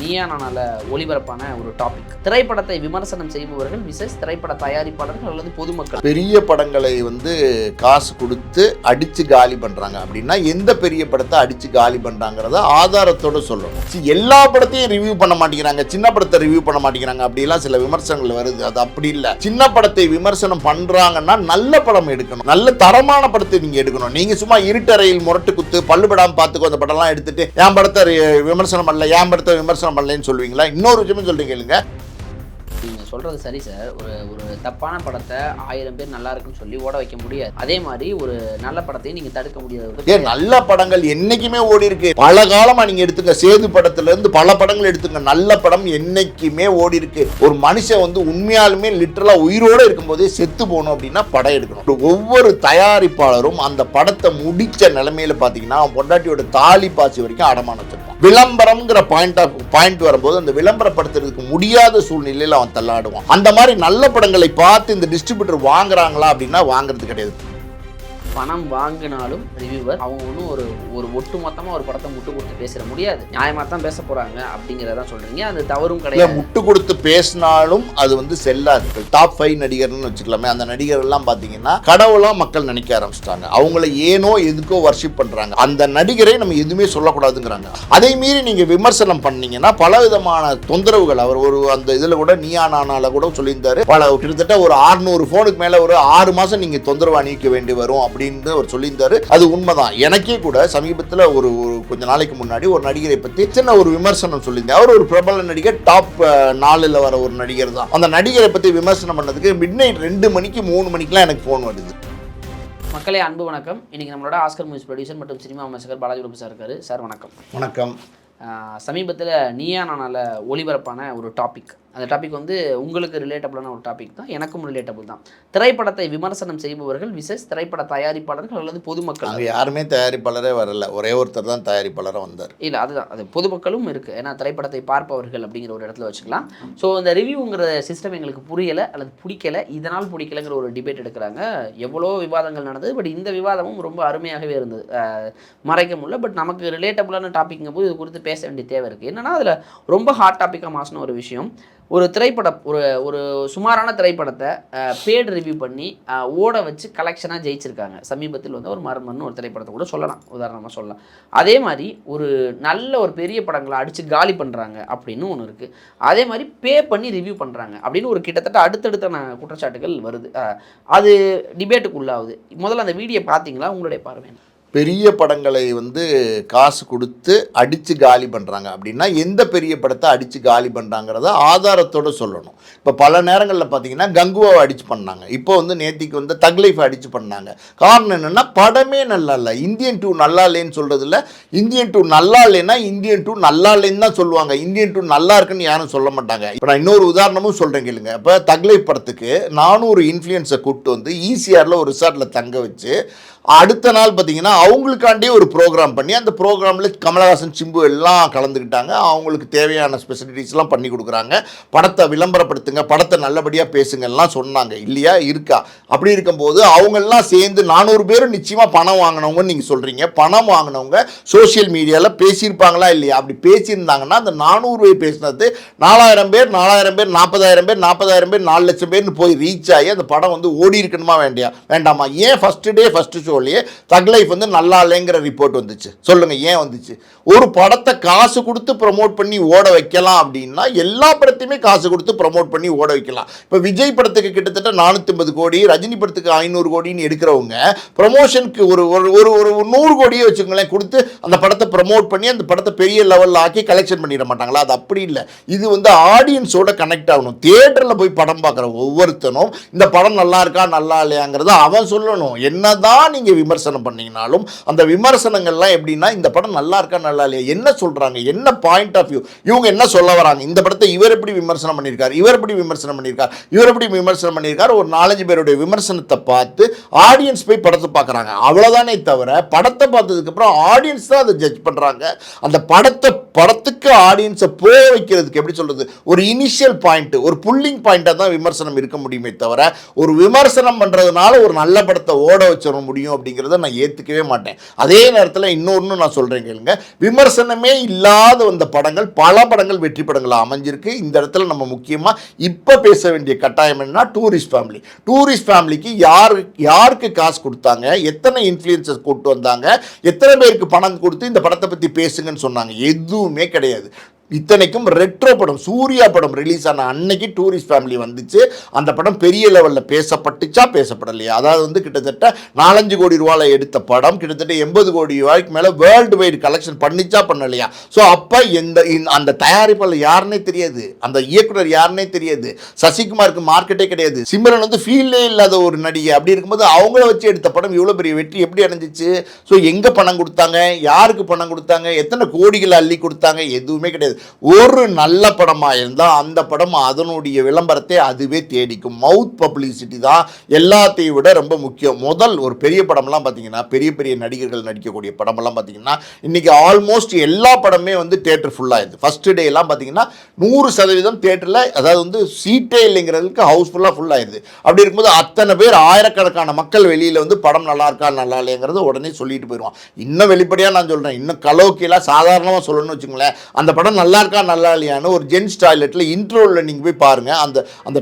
நீயானால ஒளிபரப்பான ஒரு டாபிக் திரைப்படத்தை விமர்சனம் செய்பவர்கள் விசேஷ் திரைப்பட தயாரிப்பாளர்கள் அல்லது பொதுமக்கள். பெரிய படங்களை வந்து காசு கொடுத்து அடிச்சு காலி பண்றாங்க. அப்படின்னா எந்த பெரிய படத்தை அடிச்சு காலி பண்றாங்கிறத ஆதாரத்தோட சொல்லணும். எல்லா படத்தையும் ரிவ்யூ பண்ண மாட்டேங்கிறாங்க. சின்ன படத்தை ரிவ்யூ பண்ண மாட்டேங்கிறாங்க. அப்படிலாம் சில விமர்சனங்கள் வருது. அது அப்படி இல்லை. சின்ன படத்தை விமர்சனம் பண்றாங்கன்னா நல்ல படம் எடுக்கணும். நல்ல தரமான படத்தை நீங்க எடுக்கணும். நீங்க சும்மா இருட்டறையில் முரட்டு குத்து பல்லுபடாம பார்த்துக்கோ அந்த படம்லாம் எடுத்துட்டு என் படத்தை விமர்சனம் பண்ணல. என் படத்தை விமர்சனம் பண்ணலன்னு சொல்லுவீங்களா? இன்னொரு விஷயமும் சொல்றீங்க கேளுங்க. சொல்றது சரி சார் ஒரு ஒரு தப்பான படத்தை ஆயிரம் பேர் நல்லா இருக்குன்னு சொல்லி ஓட வைக்க முடியாது. அதே மாதிரி ஒரு நல்ல படத்தையும் நீங்க தடுக்க முடியாது. ஏன் நல்ல படங்கள் என்னைக்குமே ஓடி இருக்கு. பல காலமா நீங்க எடுத்துங்க. சேது படத்துல இருந்து பல படங்கள் எடுத்துங்க. நல்ல படம் என்னைக்குமே ஓடி இருக்கு. ஒரு மனுஷன் வந்து உண்மையாலுமே லிட்டரலா உயிரோட இருக்கும்போதே செத்து போகணும் அப்படின்னா படம் எடுக்கணும். ஒவ்வொரு தயாரிப்பாளரும் அந்த படத்தை முடிச்ச நிலைமையில பாத்தீங்கன்னா அவன் பொண்டாட்டியோட தாலி பாசி வரைக்கும் அடமானம் வச்சிருப்பான். விளம்பரம்ங்கிற பாயிண்ட் ஆஃப் பாயிண்ட் வரும்போது அந்த விளம்பரப்படுத்துறதுக்கு முடியாத சூழ்நிலையில் அவன் ஆடுவான் அந்த மாதிரி நல்ல படங்களை பார்த்து இந்த டிஸ்ட்ரிபியூட்டர் வாங்குறாங்களா அப்படின்னா வாங்குறது கிடையாது. பணம் வாங்கினாலும் ரிவ்யூவர் அவங்க ஒன்றும் ஒரு ஒரு ஒட்டு மொத்தமா ஒரு படத்தை முட்டு கொடுத்து பேசிட முடியாது. நியாயமா தான் பேச போறாங்க அப்படிங்கிறத சொல்றீங்க. அது தவறும் கிடையாது. முட்டு கொடுத்து பேசினாலும் அது வந்து செல்லாது. டாப் ஃபைவ் நடிகர்னு வச்சுக்கலாமே அந்த நடிகர் எல்லாம் பாத்தீங்கன்னா கடவுளா மக்கள் நினைக்க ஆரம்பிச்சிட்டாங்க. அவங்கள ஏனோ எதுக்கோ வர்ஷிப் பண்றாங்க. அந்த நடிகரை நம்ம எதுவுமே சொல்லக்கூடாதுங்கிறாங்க. அதை மீறி நீங்க விமர்சனம் பண்ணீங்கன்னா பல விதமான தொந்தரவுகள் அவர் ஒரு அந்த இதுல கூட நீயா நானால கூட சொல்லியிருந்தாரு. பல கிட்டத்தட்ட ஒரு 600 போனுக்கு மேல ஒரு ஆறு மாசம் நீங்க தொந்தரவு அணிவிக்க வேண்டி வரும் அப்படின்னு அவர் சொல்லியிருந்தாரு. அது உண்மைதான். எனக்கே கூட சமீபத்துல ஒரு ஒரு கொஞ்ச நாளைக்கு முன்னாடி ஒரு நடிகரை பத்தி சின்ன ஒரு விமர்சனம் சொல்லியிருந்தேன். அவர் ஒரு பிரபல நடிகர் டாப் நாலுல வர ஒரு நடிகர் தான். அந்த நடிகரை பத்தி விமர்சனம் பண்ணதுக்கு மிட் நைட் ரெண்டு மணிக்கு மூணு மணிக்கெல்லாம் எனக்கு ஃபோன் வருது. மக்களே அன்பு வணக்கம். இன்னைக்கு நம்மளோட ஆஸ்கர் மூவிஸ் ப்ரொடியூசர் மற்றும் சினிமா விமர்சகர் பாலாஜி பிரபு சார் இருக்காரு. சார் வணக்கம். வணக்கம். சமீபத்தில் நீயா நானால ஒளிபரப்பான ஒரு டாபிக் அந்த டாபிக் வந்து உங்களுக்கு ரிலேட்டபிளான ஒரு டாபிக் தான் எனக்கும் ரிலேட்டபிள் தான். திரைப்படத்தை விமர்சனம் செய்பவர்கள் விசேஷ் திரைப்பட தயாரிப்பாளர்கள் அல்லது பொதுமக்கள். யாருமே தயாரிப்பாளரே வரல. ஒரே ஒருத்தர் தான் தயாரிப்பாளராக வந்தார். இல்லை அதுதான். அது பொதுமக்களும் இருக்குது ஏன்னா திரைப்படத்தை பார்ப்பவர்கள் அப்படிங்கிற ஒரு இடத்துல வச்சுக்கலாம். ஸோ இந்த ரிவ்யூங்கிற சிஸ்டம் எங்களுக்கு புரியலை அல்லது பிடிக்கல. இதனால் பிடிக்கலைங்கிற ஒரு டிபேட் எடுக்கிறாங்க. எவ்வளோ விவாதங்கள் நடந்தது பட் இந்த விவாதமும் ரொம்ப அருமையாகவே இருந்தது. மறைக்க முடியல. பட் நமக்கு ரிலேட்டபுளான டாபிக்ங்கும் போது இது குறித்து பேச வேண்டிய தேவை இருக்குது என்னன்னா அதில் ரொம்ப ஹாட் டாப்பிக்காக மாசின ஒரு விஷயம். ஒரு திரைப்படம் ஒரு ஒரு சுமாரான திரைப்படத்தை பேட் ரிவ்யூ பண்ணி ஓட வச்சு கலெக்ஷனாக ஜெயிச்சிருக்காங்க. சமீபத்தில் வந்து ஒரு மர்மன்னு ஒரு திரைப்படத்தை கூட சொல்லலாம். உதாரணமாக சொல்லலாம். அதே மாதிரி ஒரு நல்ல ஒரு பெரிய படங்களை அடித்து காலி பண்ணுறாங்க அப்படின்னு ஒன்று இருக்குது அதே மாதிரி பே பண்ணி ரிவ்யூ பண்ணுறாங்க அப்படின்னு ஒரு கிட்டத்தட்ட அடுத்தடுத்த குற்றச்சாட்டுகள் வருது. அது டிபேட்டுக்கு உள்ளாகுது முதல்ல அந்த வீடியோ பார்த்தீங்களா? உங்களுடைய பார்வை பெரிய படங்களை வந்து காசு கொடுத்து அடித்து காலி பண்ணுறாங்க அப்படின்னா எந்த பெரிய படத்தை அடித்து காலி பண்ணுறாங்கிறத ஆதாரத்தோட சொல்லணும். இப்போ பல நேரங்களில் பார்த்தீங்கன்னா கங்குவாவை அடித்து பண்ணாங்க. இப்போ வந்து நேத்திக்கு வந்து தக்லைஃபை அடித்து பண்ணாங்க. காரணம் என்னென்னா படமே நல்லா இல்லை. இந்தியன் டூ நல்லா இல்லைன்னு சொல்கிறதுல இந்தியன் டூ நல்லா இல்லைன்னா இந்தியன் டூ நல்லா இல்லைன்னு தான் சொல்லுவாங்க. இந்தியன் டூ நல்லா இருக்குன்னு யாரும் சொல்ல மாட்டாங்க. இப்போ நான் இன்னொரு உதாரணமும் சொல்கிறேன் கேளுங்க. இப்போ தக் படத்துக்கு நானூறு இன்ஃப்ளூயன்ஸை கூப்பிட்டு வந்து ஈசிஆரில் ஒரு ரிசார்ட்டில் தங்க வச்சு அடுத்த நாள் பார்த்தீங்கன்னா அவங்களுக்காண்டே ஒரு ப்ரோக்ராம் பண்ணி அந்த ப்ரோக்ராமில் கமலஹாசன் சிம்பு எல்லாம் கலந்துக்கிட்டாங்க. அவங்களுக்கு தேவையான ஸ்பெசிலிட்டிஸ்லாம் பண்ணி கொடுக்குறாங்க. படத்தை விளம்பரப்படுத்துங்க படத்தை நல்லபடியாக பேசுங்கலாம் சொன்னாங்க. இல்லையா? இருக்கா? அப்படி இருக்கும்போது அவங்கெல்லாம் சேர்ந்து நானூறு பேரும் நிச்சயமாக பணம் வாங்கினவங்கன்னு நீங்கள் சொல்கிறீங்க பணம் வாங்கினவங்க சோஷியல் மீடியாவில் பேசியிருப்பாங்களா இல்லையா? அப்படி பேசியிருந்தாங்கன்னா அந்த நானூறு பேர் பேசினது நாலாயிரம் பேர் நாலாயிரம் பேர் நாற்பதாயிரம் பேர் நாற்பதாயிரம் பேர் நாலு லட்சம் பேர்னு போய் ரீச் ஆகி அந்த படம் வந்து ஓடி இருக்கணுமா வேண்டியா? வேண்டாமா? ஏன் ஃபஸ்ட்டு டே ஃபஸ்ட்டு ஒழிய தக் லைஃப் வந்து நல்லா இல்லைங்கிற ரிப்போர்ட் வந்துச்சு. சொல்லுங்க ஏன் வந்துச்சு? ஒரு படத்தை காசு கொடுத்து ப்ரமோட் பண்ணி ஓட வைக்கலாம் அப்படின்னா எல்லா படத்தையுமே காசு கொடுத்து ப்ரமோட் பண்ணி ஓட வைக்கலாம். இப்போ விஜய் படத்துக்கு கிட்டத்தட்ட நானூற்றி ஐம்பது கோடி ரஜினி படத்துக்கு ஐநூறு கோடின்னு எடுக்கிறவங்க ப்ரமோஷனுக்கு ஒரு ஒரு ஒரு ஒரு நூறு கோடியே வச்சுக்கோங்களேன் கொடுத்து அந்த படத்தை ப்ரமோட் பண்ணி அந்த படத்தை பெரிய லெவலில் ஆக்கி கலெக்ஷன் பண்ணிட மாட்டாங்களா? அது அப்படி இல்லை. இது வந்து ஆடியன்ஸோட கனெக்ட் ஆகணும். தியேட்டரில் போய் படம் பார்க்குற ஒவ்வொருத்தனும் இந்த படம் நல்லா இருக்கா நல்லா இல்லையாங்கிறத அவன் சொல்லணும். என்னதான் நீங்கள் விமர்சனம் பண்ணீங்கனாலும் அந்த விமர்சனங்கள்லாம் எப்படின்னா இந்த படம் நல்லா இருக்கா நல்லா இல்லையா என்ன சொல்கிறாங்க என்ன பாயிண்ட் ஆஃப் வியூ இவங்க என்ன சொல்ல வராங்க இந்த படத்தை இவர் எப்படி விமர்சனம் பண்ணியிருக்காரு இவர் எப்படி விமர்சனம் பண்ணியிருக்கார் இவர் எப்படி விமர்சனம் பண்ணியிருக்காரு ஒரு நாலஞ்சு பேருடைய விமர்சனத்தை பார்த்து ஆடியன்ஸ் போய் படத்தை பார்க்குறாங்க. அவ்வளோதானே தவிர படத்தை பார்த்ததுக்கப்புறம் ஆடியன்ஸ் தான் அதை ஜட்ஜ் பண்ணுறாங்க அந்த படத்தை படத்துக்கு ஆடியன்ஸை போக வைக்கிறதுக்கு எப்படி சொல்கிறது ஒரு இனிஷியல் பாயிண்ட் ஒரு புல்லிங் பாயிண்ட்டாக தான் விமர்சனம் இருக்க முடியுமே தவிர ஒரு விமர்சனம் பண்ணுறதுனால ஒரு நல்ல படத்தை ஓட வச்சிட முடியும். முடியும் அப்படிங்கிறத நான் ஏற்றுக்கவே மாட்டேன். அதே நேரத்தில் இன்னொன்று நான் சொல்கிறேன் கேளுங்க. விமர்சனமே இல்லாத வந்த படங்கள் பல படங்கள் வெற்றி படங்களாக அமைஞ்சிருக்கு. இந்த இடத்துல நம்ம முக்கியமாக இப்போ பேச வேண்டிய கட்டாயம் என்னன்னா டூரிஸ்ட் ஃபேமிலி. டூரிஸ்ட் ஃபேமிலிக்கு யார் யாருக்கு காசு கொடுத்தாங்க? எத்தனை இன்ஃப்ளூயன்சஸ் கூப்பிட்டு வந்தாங்க? எத்தனை பேருக்கு பணம் கொடுத்து இந்த படத்தை பற்றி பேசுங்கன்னு சொன்னாங்க? எதுவுமே கிடையாது. இத்தனைக்கும் ரெட்ரோ படம் சூர்யா படம் ரிலீஸ் ஆன அன்னைக்கு டூரிஸ்ட் ஃபேமிலி வந்துச்சு. அந்த படம் பெரிய லெவலில் பேசப்பட்டுச்சா பேசப்படலையா? அதாவது வந்து கிட்டத்தட்ட நாலஞ்சு கோடி ரூபாயில் எடுத்த படம் கிட்டத்தட்ட எண்பது கோடி ரூபாய்க்கு மேலே வேர்ல்டு வைடு கலெக்ஷன் பண்ணிச்சா பண்ணலையா? ஸோ அப்போ எந்த இந்த- அந்த தயாரிப்பாளர் யாருன்னே தெரியாது. அந்த இயக்குனர் யாருன்னே தெரியாது. சசிகுமாருக்கு மார்க்கெட்டே கிடையாது. சிம்ரன் வந்து ஃபீல்டே இல்லாத ஒரு நடிகை. அப்படி இருக்கும்போது அவங்கள வச்சு எடுத்த படம் இவ்வளோ பெரிய வெற்றி எப்படி அடைஞ்சிச்சு? ஸோ எங்கே பணம் கொடுத்தாங்க? யாருக்கு பணம் கொடுத்தாங்க? எத்தனை கோடிகள் அள்ளி கொடுத்தாங்க? எதுவுமே கிடையாது. ஒரு நல்ல படமாக இருந்தால் அந்த படம் அதனுடைய விளம்பரத்தை அதுவே தேடிக்கும். மவுத் பப்ளிசிட்டி தான் எல்லாத்தையும் விட ரொம்ப முக்கியம். முதல் ஒரு பெரிய படம்லாம் பார்த்தீங்கன்னா பெரிய பெரிய நடிகர்கள் நடிக்கக்கூடிய படமெல்லாம் பார்த்தீங்கன்னா இன்றைக்கி ஆல்மோஸ்ட் எல்லா படமே வந்து தேட்டர் ஃபுல்லாகிடுது ஃபஸ்ட்டு டே எல்லாம் பார்த்தீங்கன்னா நூறு சதவீதம் தேட்டரில் அதாவது வந்து சீட்டே இல்லைங்கிறதுக்கு ஹவுஸ்ஃபுல்லாக ஃபுல்லாகிடுது அப்படி இருக்கும்போது அத்தனை பேர் ஆயிரக்கணக்கான மக்கள் வெளியில் வந்து படம் நல்லா இருக்கா நல்லா இல்லைங்கிறத உடனே சொல்லிட்டு போயிடுவான் இன்னும் வெளிப்படையாக நான் சொல்கிறேன் இன்னும் கலோக்கியெல்லாம் சாதாரணமாக சொல்லணும்னு வச்சுங்களேன் அந்த படம் நல்லா நல்லா இருக்கா நல்லா இல்லையான்னு ஒரு ஜென்ஸ் டாய்லெட்டில் இன்ட்ரோவில் நீங்கள் போய் பாருங்கள் அந்த அந்த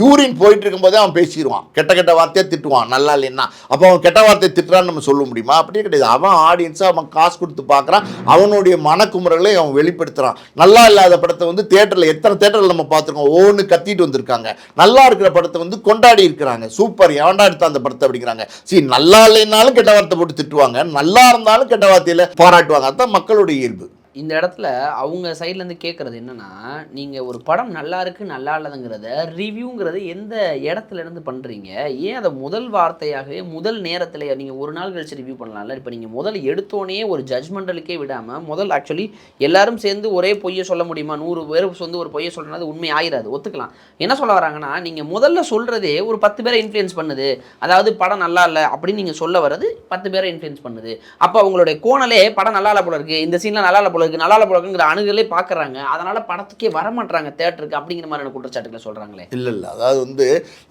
யூரின் போயிட்டு இருக்கும்போதே அவன் பேசிடுவான். கெட்ட கெட்ட வார்த்தையை திட்டுவான். நல்லா இல்லைன்னா. அப்போ அவன் கெட்ட வார்த்தையை திட்டுறான்னு நம்ம சொல்ல முடியுமா? அப்படியே கிடையாது. அவன் ஆடியன்ஸாக அவன் காசு கொடுத்து பார்க்குறான். அவனுடைய மனக்குமுறைகளை அவன் வெளிப்படுத்துகிறான் நல்லா இல்லாத படத்தை வந்து தேட்டரில் எத்தனை தேட்டரில் நம்ம பார்த்துருக்கோம்? ஓன்னு கத்திட்டு வந்திருக்காங்க. நல்லா இருக்கிற படத்தை வந்து கொண்டாடி இருக்கிறாங்க. சூப்பர். எவன்டா எடுத்த அந்த படத்தை அப்படிங்கிறாங்க. சரி நல்லா இல்லைனாலும் கெட்ட வார்த்தை போட்டு திட்டுவாங்க. நல்லா இருந்தாலும் கெட்ட வார்த்தையில் பாராட்டுவாங்க. அதுதான் மக்களுடைய இயல்பு. இந்த இடத்துல அவங்க சைட்லேருந்து கேட்குறது என்னன்னா நீங்கள் ஒரு படம் நல்லா இருக்குது நல்லா இல்லைங்கிறத ரிவ்யூங்கிறது எந்த இடத்துல இருந்து பண்ணுறீங்க ஏன் அதை முதல் வார்த்தையாகவே முதல் நேரத்தில் நீங்கள் ஒரு நாள் கழிச்சு ரிவ்யூ பண்ணலாம்ல? இப்போ நீங்கள் முதல் எடுத்தோடனே ஒரு ஜட்ஜ்மெண்டலுக்கே விடாமல் முதல் ஆக்சுவலி எல்லாரும் சேர்ந்து ஒரே பொய்யை சொல்ல முடியுமா? நூறு பேர் வந்து ஒரு பொய்யை சொல்கிறது உண்மை ஆயிராது ஒத்துக்கலாம். என்ன சொல்ல வராங்கன்னா நீங்கள் முதல்ல சொல்கிறதே ஒரு பத்து பேரை இன்ஃப்ளூயன்ஸ் பண்ணுது. அதாவது படம் நல்லா இல்லை அப்படின்னு நீங்கள் சொல்ல வர்றது பத்து பேரை இன்ஃப்ளூயன்ஸ் பண்ணுது. அப்போ அவங்களுடைய கோணலே படம் நல்லா இல்லை போல இருக்குது இந்த சீனில் நல்லா இல்லை போல நல்லா இல்லை அணுகலே பார்க்குறாங்க அதனால படத்துக்கே வரமாட்டாங்க தேட்டருக்கு அப்படிங்கிற மாதிரியான குற்றச்சாட்டுகளை சொல்கிறாங்களே இல்லை இல்லை. அதாவது வந்து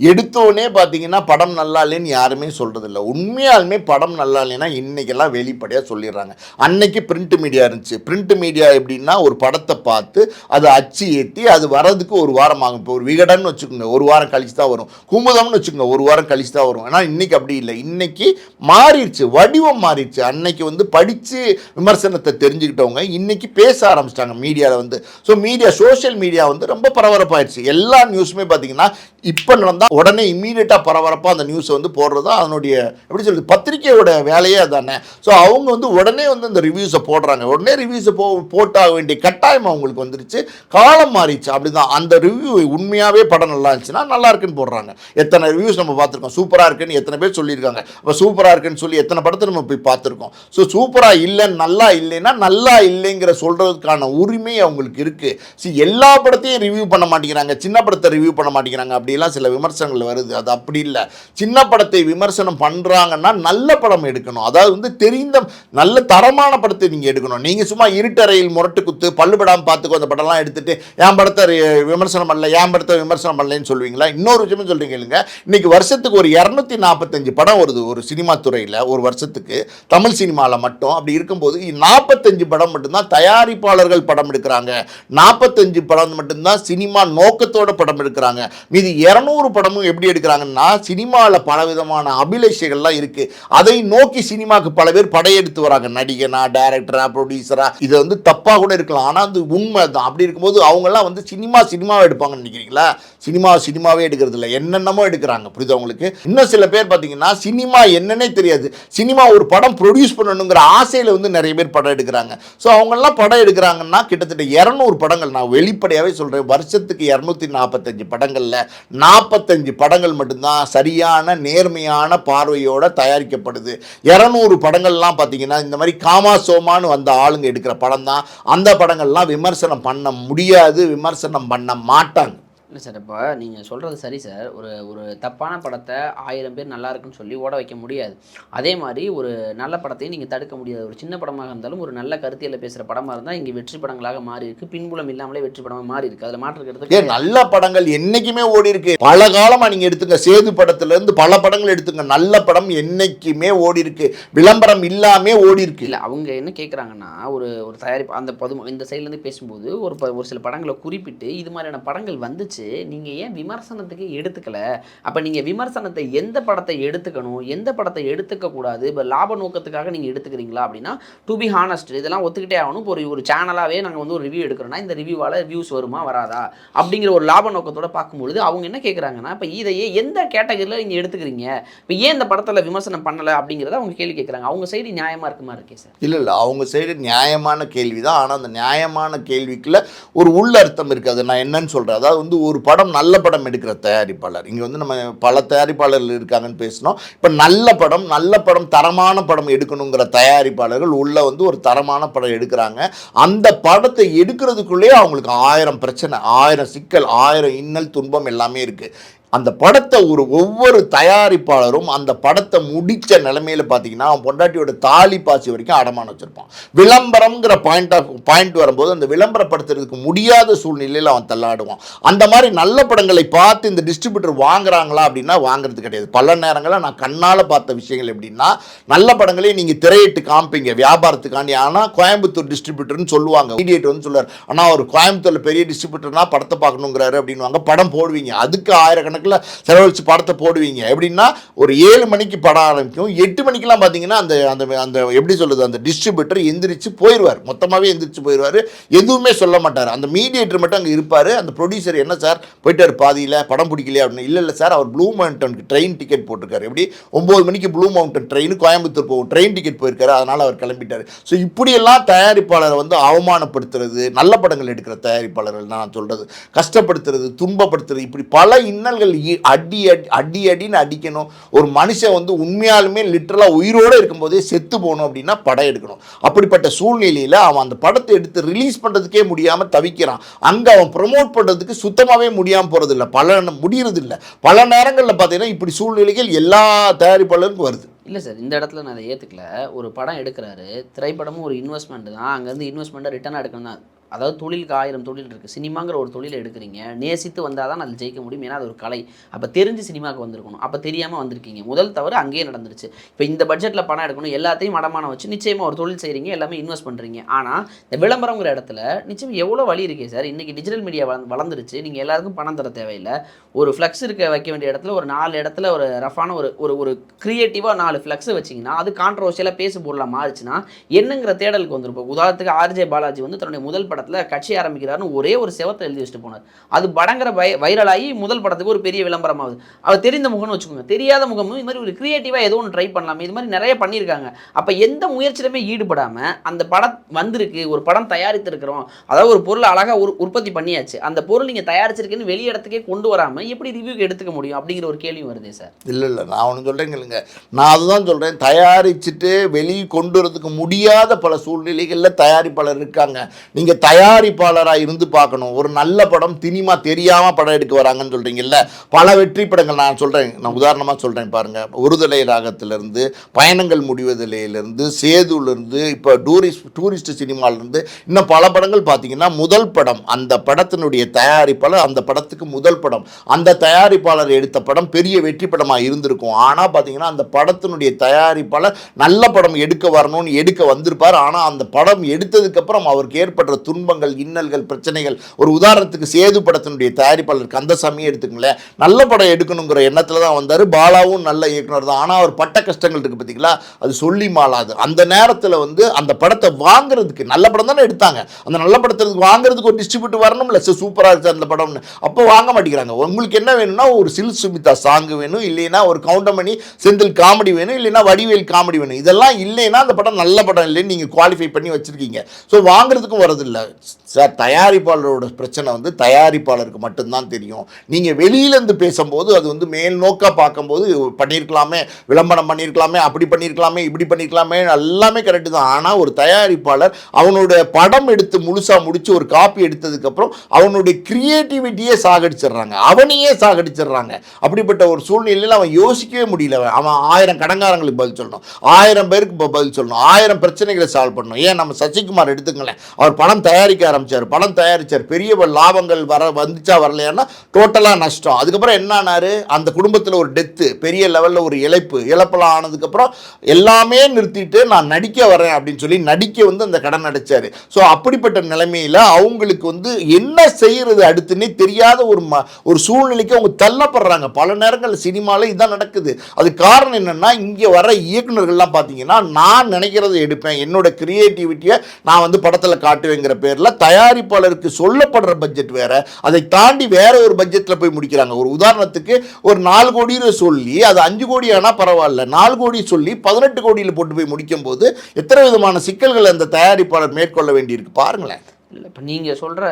எடுத்தோடனே பார்த்தீங்கன்னா படம் நல்லா இல்லைன்னு யாருமே சொல்கிறதில்ல உண்மையாலுமே படம் நல்லா இல்லைன்னா இன்றைக்கெல்லாம் வெளிப்படையாக சொல்லிடுறாங்க. அன்னைக்கு பிரிண்ட் மீடியா இருந்துச்சு. பிரிண்ட் மீடியா எப்படின்னா ஒரு படத்தை பார்த்து அதை அச்சு ஏற்றி அது வரதுக்கு ஒரு வாரம் ஆகும். இப்போ ஒரு விகடன்னு வச்சுக்கோங்க ஒரு வாரம் கழிச்சு தான் வரும். குமுதம்னு வச்சுக்கோங்க ஒரு வாரம் கழிச்சு தான் வரும். ஆனால் இன்னைக்கு அப்படி இல்லை. இன்னைக்கு மாறிடுச்சு வடிவம் மாறிடுச்சு. அன்னைக்கு வந்து படித்து விமர்சனத்தை தெரிஞ்சுக்கிட்டவங்க இன்றைக்கி பேச ஆரம்பிச்சிட்டாங்க மீடியாவில் வந்து. ஸோ மீடியா சோஷியல் மீடியா வந்து ரொம்ப பரபரப்பாயிடுச்சு எல்லா நியூஸுமே பார்த்தீங்கன்னா இப்போ நடந்தால் உடனே இம்மீடியட்டாக பரபரப்பாக அந்த நியூஸை வந்து போடுறது தான் அதனுடைய எப்படி சொல்கிறது பத்திரிக்கையோட வேலையே அதானே. ஸோ அவங்க வந்து உடனே வந்து இந்த ரிவ்யூஸை போடுறாங்க. உடனே ரிவ்யூஸை போ போட்டாக வேண்டிய கட்டாயம் அவங்களுக்கு வந்துருச்சு. காலம் மாறிடுச்சு. அப்படிதான். அந்த ரிவ்யூ உண்மையாகவே படம் நல்லா இருந்துச்சுன்னா நல்லா இருக்குன்னு போடுறாங்க. எத்தனை ரிவ்யூஸ் நம்ம பார்த்துருக்கோம். சூப்பராக இருக்குன்னு எத்தனை பேர் சொல்லியிருக்காங்க. இப்போ சூப்பராக இருக்குன்னு சொல்லி எத்தனை படத்தை நம்ம போய் பார்த்துருக்கோம். ஸோ சூப்பராக இல்லைன்னு நல்லா இல்லைன்னா நல்லா இல்லை இல்லைங்கிற சொல்கிறதுக்கான உரிமை அவங்களுக்கு இருக்குது சி எல்லா படத்தையும் ரிவ்யூ பண்ண மாட்டேங்கிறாங்க. சின்ன படத்தை ரிவ்யூ பண்ண மாட்டேங்கிறாங்க. அப்படிலாம் சில விமர்சனங்கள் வருது. அது அப்படி இல்லை. சின்ன படத்தை விமர்சனம் பண்ணுறாங்கன்னா நல்ல படம் எடுக்கணும். அதாவது வந்து தெரிந்த நல்ல தரமான படத்தை நீங்கள் எடுக்கணும். நீங்கள் சும்மா இருட்டறையில் முரட்டு குத்து பல்லுபடாமல் பார்த்துக்கோ அந்த படம்லாம் எடுத்துட்டு என் படத்தை விமர்சனம் பண்ணல என் படத்தை விமர்சனம் பண்ணலன்னு சொல்லுவீங்களா? இன்னொரு விஷயமும் சொல்றீங்க இல்லைங்க. இன்னைக்கு வருஷத்துக்கு ஒரு இரநூத்தி நாற்பத்தஞ்சு படம் வருது. ஒரு சினிமா துறையில் ஒரு வருஷத்துக்கு. தமிழ் சினிமாவில் மட்டும். அப்படி இருக்கும்போது நாற்பத்தஞ்சு படம் மட்டும்தான் தயாரிப்பாளர்கள் படம் எடுக்கிறாங்க. நாற்பத்தஞ்சு படம் மட்டும்தான் சினிமா நோக்கத்தோட படம் எடுக்கிறாங்க. மீதி இரநூறு படமும் எப்படி எடுக்கிறாங்கன்னா சினிமாவில் பல விதமான அபிலேஷைகள்லாம் இருக்கு. அதை நோக்கி சினிமாவுக்கு பல பேர் படையெடுத்து வராங்க. நடிகனா டைரக்டரா ப்ரொடியூசரா இது வந்து தப்பாக கூட இருக்கலாம். ஆனால் அது உண்மை தான். அப்படி இருக்கும்போது அவங்கெல்லாம் வந்து சினிமா சினிமாவை எடுப்பாங்கன்னு நினைக்கிறீங்களா? சினிமா சினிமாவே எடுக்கிறது இல்லை என்னென்னமோ எடுக்கிறாங்க. புரியுது அவங்களுக்கு இன்னும் சில பேர் பார்த்தீங்கன்னா சினிமா என்னன்னே தெரியாது. சினிமா ஒரு படம் ப்ரொடியூஸ் பண்ணணுங்கிற ஆசையில் வந்து நிறைய பேர் படம் எடுக்கிறாங்க. ஸோ அவங்கெல்லாம் படம் எடுக்கிறாங்கன்னா கிட்டத்தட்ட இரநூறு படங்கள். நான் வெளிப்படையாகவே சொல்கிறேன் வருஷத்துக்கு இரநூத்தி நாற்பத்தஞ்சு படங்களில் நாற்பத்தஞ்சு படங்கள் மட்டும்தான் சரியான நேர்மையான பார்வையோட தயாரிக்கப்படுது. இரநூறு படங்கள்லாம் பார்த்தீங்கன்னா இந்த மாதிரி காமா சோமான்னு வந்த ஆளுங்க எடுக்கிற படம் தான் அந்த படங்கள்லாம் விமர்சனம் பண்ண முடியாது விமர்சனம் பண்ண மாட்டாங்க. இல்லை சார் இப்போ நீங்கள் சொல்கிறது சரி சார் ஒரு ஒரு தப்பான படத்தை ஆயிரம் பேர் நல்லா இருக்குன்னு சொல்லி ஓட வைக்க முடியாது. அதே மாதிரி ஒரு நல்ல படத்தையும் நீங்கள் தடுக்க முடியாது. ஒரு சின்ன படமாக இருந்தாலும் ஒரு நல்ல கருத்தியலில் பேசுகிற படமாக இருந்தால் இங்கே வெற்றி படங்களாக மாறி இருக்கு. பின்புலம் இல்லாமலே வெற்றி படமாக மாறி இருக்கு. அதில் மாற்றுக்கிறது ஏன் நல்ல படங்கள் என்னைக்குமே ஓடி இருக்கு. பல காலமா நீங்க எடுத்துங்க. சேது படத்துல இருந்து பல படங்கள் எடுத்துங்க. நல்ல படம் என்னைக்குமே ஓடி இருக்கு. விளம்பரம் இல்லாமே ஓடி இருக்கு. இல்லை அவங்க என்ன கேட்குறாங்கன்னா ஒரு ஒரு தயாரிப்பு அந்த பொது இந்த சைட்லேருந்து பேசும்போது ஒரு ஒரு சில படங்களை குறிப்பிட்டு இது மாதிரியான படங்கள் வந்துச்சு. நீங்கள் ஏன் விமர்சனத்துக்கு எடுத்துக்கல? அப்போ நீங்கள் விமர்சனத்தை எந்த படத்தை எடுத்துக்கணும்? எந்த படத்தை எடுத்துக்கக்கூடாது இப்போ லாப நோக்கத்துக்காக நீங்கள் எடுத்துக்கிறீங்களா அப்படின்னா டு பி ஹானஸ்ட் இதெல்லாம் ஒத்துக்கிட்டே ஆகணும். இப்போ ஒரு ஒரு சேனலாகவே நாங்கள் வந்து ஒரு ரிவ்யூ எடுக்கிறோம்னா இந்த ரிவ்யூவால் வியூஸ் வருமா வராதா? அப்படிங்கிற ஒரு லாப நோக்கத்தோட பார்க்கும்பொழுது அவங்க என்ன கேட்குறாங்கன்னா இப்போ இதையே எந்த கேட்டகரியில் நீங்கள் எடுத்துக்கிறீங்க? இப்போ ஏன் இந்த படத்தில் விமர்சனம் பண்ணலை அப்படிங்கிறத அவங்க கேள்வி கேட்குறாங்க அவங்க சைடு நியாயமாக இருக்குமா இருக்கே சார் இல்லை இல்லை. அவங்க சைடு நியாயமான கேள்வி தான் ஆனால் அந்த நியாயமான கேள்விக்குள்ள ஒரு உள்ளர்த்தம் இருக்கு. அது நான் என்னன்னு சொல்றேன். அதாவது வந்து ஒரு படம் நல்ல படம் எடுக்கிற தயாரிப்பாளர். இங்கே வந்து நம்ம பல தயாரிப்பாளர்கள் இருக்காங்கன்னு பேசினோம் இப்போ நல்ல படம் நல்ல படம் தரமான படம் எடுக்கணுங்கிற தயாரிப்பாளர்கள் உள்ளே வந்து ஒரு தரமான படம் எடுக்கிறாங்க. அந்த படத்தை எடுக்கிறதுக்குள்ளேயே அவங்களுக்கு ஆயிரம் பிரச்சனை ஆயிரம் சிக்கல் ஆயிரம் இன்னல் துன்பம் எல்லாமே இருக்குது அந்த படத்தை ஒரு ஒவ்வொரு தயாரிப்பாளரும் அந்த படத்தை முடித்த நிலைமையில் பார்த்தீங்கன்னா அவன் பொண்டாட்டியோட தாலி பாசி வரைக்கும் அடமானம் வச்சுருப்பான். விளம்பரம்ங்கிற பாயிண்ட் ஆஃப் பாயிண்ட் வரும்போது அந்த விளம்பரப்படுத்துறதுக்கு முடியாத சூழ்நிலையில் அவன் தள்ளாடுவான். அந்த மாதிரி நல்ல படங்களை பார்த்து இந்த டிஸ்ட்ரிபியூட்டர் வாங்குறாங்களா அப்படின்னா வாங்குறது கிடையாது. பல நேரங்களில் நான் கண்ணால் பார்த்த விஷயங்கள் எப்படின்னா நல்ல படங்களே நீங்கள் திரையிட்டு காமிப்பீங்க வியாபாரத்துக்காண்டி ஆனால் கோயம்புத்தூர் டிஸ்ட்ரிபியூட்டர்னு சொல்லுவாங்க. மீடியேட் வந்து சொல்லுவார் ஆனால் ஒரு கோயம்புத்தூரில் பெரிய டிஸ்ட்ரிபியூட்டர்னா படத்தை பார்க்கணுங்கிறாரு அப்படின்வாங்க படம் போடுவீங்க. அதுக்கு கணக்கில் செலவழித்து படத்தை போடுவீங்க. எப்படின்னா ஒரு ஏழு மணிக்கு படம் ஆரம்பிக்கும். எட்டு மணிக்கெலாம் பார்த்தீங்கன்னா அந்த அந்த அந்த எப்படி சொல்லுது அந்த டிஸ்ட்ரிபியூட்டர் எந்திரிச்சு போயிடுவார் மொத்தமாகவே எந்திரிச்சு போயிடுவார் எதுவுமே சொல்ல மாட்டார். அந்த மீடியேட்டர் மட்டும் அங்கே இருப்பார். அந்த ப்ரொடியூசர் என்ன சார் போயிட்டார் பாதியில் படம் பிடிக்கலையா அப்படின்னு. இல்லை இல்லை சார் அவர் ப்ளூ மவுண்டனுக்கு ட்ரெயின் டிக்கெட் போட்டிருக்காரு. எப்படி? ஒம்பது மணிக்கு ப்ளூ மவுண்டன் ட்ரெயின் கோயம்புத்தூர் போகும் ட்ரெயின் டிக்கெட் போயிருக்காரு. அதனால் அவர் கிளம்பிட்டார். ஸோ இப்படியெல்லாம் தயாரிப்பாளரை வந்து அவமானப்படுத்துறது நல்ல படங்கள் எடுக்கிற தயாரிப்பாளர்கள் தான் நான் சொல்கிறது கஷ்டப்படுத்துறது துன்பப்படுத்துறது இப்படி பல இன்னல்கள் மக்கள் அடி அடி அடி அடின்னு அடிக்கணும். ஒரு மனுஷன் வந்து உண்மையாலுமே லிட்டரலாக உயிரோடு இருக்கும்போதே செத்து போகணும் அப்படின்னா படம் எடுக்கணும். அப்படிப்பட்ட சூழ்நிலையில் அவன் அந்த படத்தை எடுத்து ரிலீஸ் பண்ணுறதுக்கே முடியாமல் தவிக்கிறான். அங்கே அவன் ப்ரொமோட் பண்ணுறதுக்கு சுத்தமாகவே முடியாமல் போகிறதில்ல இல்லை பல முடியறது இல்லை பல நேரங்களில் பார்த்தீங்கன்னா இப்படி சூழ்நிலைகள் எல்லா தயாரிப்பாளருக்கும் வருது. இல்லை சார் இந்த இடத்துல நான் அதை ஏற்றுக்கல ஒரு படம் எடுக்கிறாரு. திரைப்படமும் ஒரு இன்வெஸ்ட்மெண்ட் தான். அங்கேருந்து இன்வெஸ்ட்மெண்ட்டை ரிட்டர்னாக எடுக்கணும் தான் அதாவது தொழிலுக்கு ஆயிரம் தொழில் இருக்குது சினிமாங்கிற ஒரு தொழிலை எடுக்கிறீங்க. நேசித்து வந்தால் தான் அதில் ஜெயிக்க முடியும். ஏன்னா அது ஒரு கலை. அப்போ தெரிஞ்சு சினிமாவுக்கு வந்திருக்கணும். அப்போ தெரியாமல் வந்திருக்கீங்க. முதல் தவறு அங்கேயே நடந்துருச்சு. இப்போ இந்த பட்ஜெட்டில் பணம் எடுக்கணும். எல்லாத்தையும் அடமானம் வச்சு நிச்சயமாக ஒரு தொழில் செய்கிறீங்க எல்லாமே இன்வெஸ்ட் பண்ணுறீங்க ஆனால் இந்த விளம்பரங்கிற இடத்துல நிச்சயம் எவ்வளோ வழி இருக்கே சார் இன்றைக்கி டிஜிட்டல் மீடியா வளர்ந்து வளர்ந்துருச்சு. நீங்கள் எல்லாருக்கும் பணம் தர தேவையில்லை. ஒரு ஃப்ளெக்ஸ் இருக்க வைக்க வேண்டிய இடத்துல ஒரு நாலு இடத்துல ஒரு ரஃபான ஒரு ஒரு ஒரு க்ரியேட்டிவாக நாலு ஃப்ளெக்ஸ் வச்சிங்கன்னா அது கான்ட்ரவர்ஷியலாக பேசு பொருளாக மாறுச்சுன்னா என்னங்கிற தேடலுக்கு வந்துருப்போம். உதாரணத்துக்கு ஆர்ஜே பாலாஜி வந்து தன்னுடைய முதல் படம் படத்தில் கட்சி ஆரம்பிக்கிறாருன்னு ஒரே ஒரு செவத்தை எழுதி வச்சுட்டு போனார். அது படங்கிற வை வைரலாகி முதல் படத்துக்கு ஒரு பெரிய விளம்பரம் ஆகுது அவர் தெரிந்த முகம்னு வச்சுக்கோங்க. தெரியாத முகமும் இது மாதிரி ஒரு க்ரியேட்டிவாக ஏதோ ஒன்று ட்ரை பண்ணலாமே. இது மாதிரி நிறைய பண்ணியிருக்காங்க. அப்போ எந்த முயற்சியிலுமே ஈடுபடாமல் அந்த படம் வந்திருக்கு ஒரு படம் தயாரித்திருக்கிறோம். அதாவது ஒரு பொருளை அழகாக உற் உற்பத்தி பண்ணியாச்சு. அந்த பொருள் நீங்கள் தயாரிச்சிருக்கேன்னு வெளி இடத்துக்கே கொண்டு வராமல் எப்படி ரிவ்யூக்கு எடுத்துக்க முடியும் அப்படிங்கிற ஒரு கேள்வி வருதே சார். இல்லை இல்லை. நான் ஒன்று சொல்கிறேங்க நான் அதுதான் சொல்கிறேன் தயாரிச்சுட்டு வெளியே கொண்டு வரதுக்கு முடியாத பல சூழ்நிலைகளில் தயாரிப்பாளர் இருக்காங்க. நீங்கள் தயாரிப்பாளராக இருந்து பார்க்கணும். ஒரு நல்ல படம் சினிமா தெரியாமல் படம் எடுக்க வராங்கன்னு சொல்கிறீங்கல்ல பல வெற்றி படங்கள் நான் சொல்கிறேன் நான் உதாரணமாக சொல்கிறேன் பாருங்கள் ஒருதலை ராகத்திலேருந்து பயணங்கள் முடிவதிலேருந்து சேதுலேருந்து இப்போ டூரிஸ்ட் டூரிஸ்ட் சினிமாலேருந்து இன்னும் பல படங்கள் பார்த்தீங்கன்னா முதல் படம் அந்த படத்தினுடைய தயாரிப்பாளர் அந்த படத்துக்கு முதல் படம் அந்த தயாரிப்பாளர் எடுத்த படம் பெரிய வெற்றி படமாக இருந்திருக்கும். ஆனால் பார்த்தீங்கன்னா அந்த படத்தினுடைய தயாரிப்பாளர் நல்ல படம் எடுக்க வரணும்னு எடுக்க வந்திருப்பார். ஆனால் அந்த படம் எடுத்ததுக்கப்புறம் அவருக்கு ஏற்படுற துன்பங்கள் இன்னல்கள் பிரச்சனைகள் ஒரு உதாரணத்துக்கு சேது படத்தினுடைய தயாரிப்பாளர் கந்தசாமியே எடுத்துக்கங்களேன். நல்ல படம் எடுக்கணுங்கிற எண்ணத்தில் தான் வந்தார். பாலாவும் நல்ல இயக்குனர் தான். ஆனால் அவர் பட்ட கஷ்டங்கள் இருக்குது பார்த்தீங்களா அது சொல்லி மாளாது. அந்த நேரத்தில் வந்து அந்த படத்தை வாங்குறதுக்கு நல்ல படம் தானே எடுத்தாங்க. அந்த நல்ல படத்துக்கு வாங்குறதுக்கு ஒரு டிஸ்ட்ரிபியூட் வரணும்ல. சார் சூப்பராக இருக்கு அந்த படம்னு. அப்போ வாங்க மாட்டேங்கிறாங்க. உங்களுக்கு என்ன வேணும்னா ஒரு சில் சுமிதா சாங் வேணும். இல்லைன்னா ஒரு கவுண்டமணி செந்தில் காமெடி வேணும். இல்லைன்னா வடிவேல் காமெடி வேணும். இதெல்லாம் இல்லைன்னா அந்த படம் நல்ல படம் இல்லைன்னு நீங்கள் குவாலிஃபை பண்ணி வச்சுருக்கீங்க. ஸோ வாங்குறதுக்கும் வரதில்லை. சார் தயாரிப்பாளரோட பிரச்சனை வந்து தயாரிப்பாளருக்கு மட்டும்தான் தெரியும். நீங்கள் வெளியிலேருந்து பேசும்போது அது வந்து மேல் நோக்காக பார்க்கும்போது பண்ணியிருக்கலாமே விளம்பரம் பண்ணியிருக்கலாமே அப்படி பண்ணியிருக்கலாமே இப்படி பண்ணியிருக்கலாமே எல்லாமே கரெக்டு தான். ஆனால் ஒரு தயாரிப்பாளர் அவனுடைய படம் எடுத்து முழுசாக முடித்து ஒரு காப்பி எடுத்ததுக்கப்புறம் அவனுடைய க்ரியேட்டிவிட்டியே சாகடிச்சிடுறாங்க. அவனையே சாகடிச்சிடுறாங்க. அப்படிப்பட்ட ஒரு சூழ்நிலையில் அவன் யோசிக்கவே முடியல. அவன் ஆயிரம் கடங்காரங்களுக்கு பதில் சொல்லணும். ஆயிரம் பேருக்கு பதில் சொல்லணும். ஆயிரம் பிரச்சனைகளை சால்வ் பண்ணணும். ஏன்? நம்ம சசிகுமார் எடுத்துங்களேன் அவர் படம் தயாரிக்க ஆரம்பிச்சார் படம் தயாரிச்சார். பெரிய லாபங்கள் வர வந்துச்சா வரலையான்னா டோட்டலாக நஷ்டம். அதுக்கப்புறம் என்ன ஆனாரு அந்த குடும்பத்தில் ஒரு டெத்து பெரிய லெவலில் ஒரு இழப்பு இழப்பெல்லாம் ஆனதுக்கப்புறம் எல்லாமே நிறுத்திட்டு நான் நடிக்க வரேன் அப்படின்னு சொல்லி நடிக்க வந்து அந்த கடன் அடைச்சார். ஸோ அப்படிப்பட்ட நிலைமையில் அவங்களுக்கு வந்து என்ன செய்கிறது அடுத்துன்னே தெரியாத ஒரு ம ஒரு சூழ்நிலைக்கு அவங்க தள்ளப்படுறாங்க. பல நேரங்களில் சினிமாவில் இதுதான் நடக்குது. அது காரணம் என்னென்னா இங்கே வர இயக்குனர்கள்லாம் பார்த்தீங்கன்னா நான் நினைக்கிறத எடுப்பேன். என்னோட கிரியேட்டிவிட்டியை நான் வந்து படத்தில் காட்டுவேங்கிற பேரில் தயாரிப்பாளருக்கு சொல்லப்படுற பட்ஜெட் வேற. அதை தாண்டி வேற ஒரு பட்ஜெட்டில் போய் முடிக்கிறாங்க. ஒரு உதாரணத்துக்கு ஒரு நாலு கோடின்னு சொல்லி அது அஞ்சு கோடி ஆனால் பரவாயில்ல. நாலு கோடி சொல்லி பதினெட்டு கோடியில் போட்டு போய் முடிக்கும் போது எத்தனை விதமான சிக்கல்களை அந்த தயாரிப்பாளர் மேற்கொள்ள வேண்டியிருக்கு? பாருங்களேன். இல்லை இப்போ நீங்கள் சொல்கிற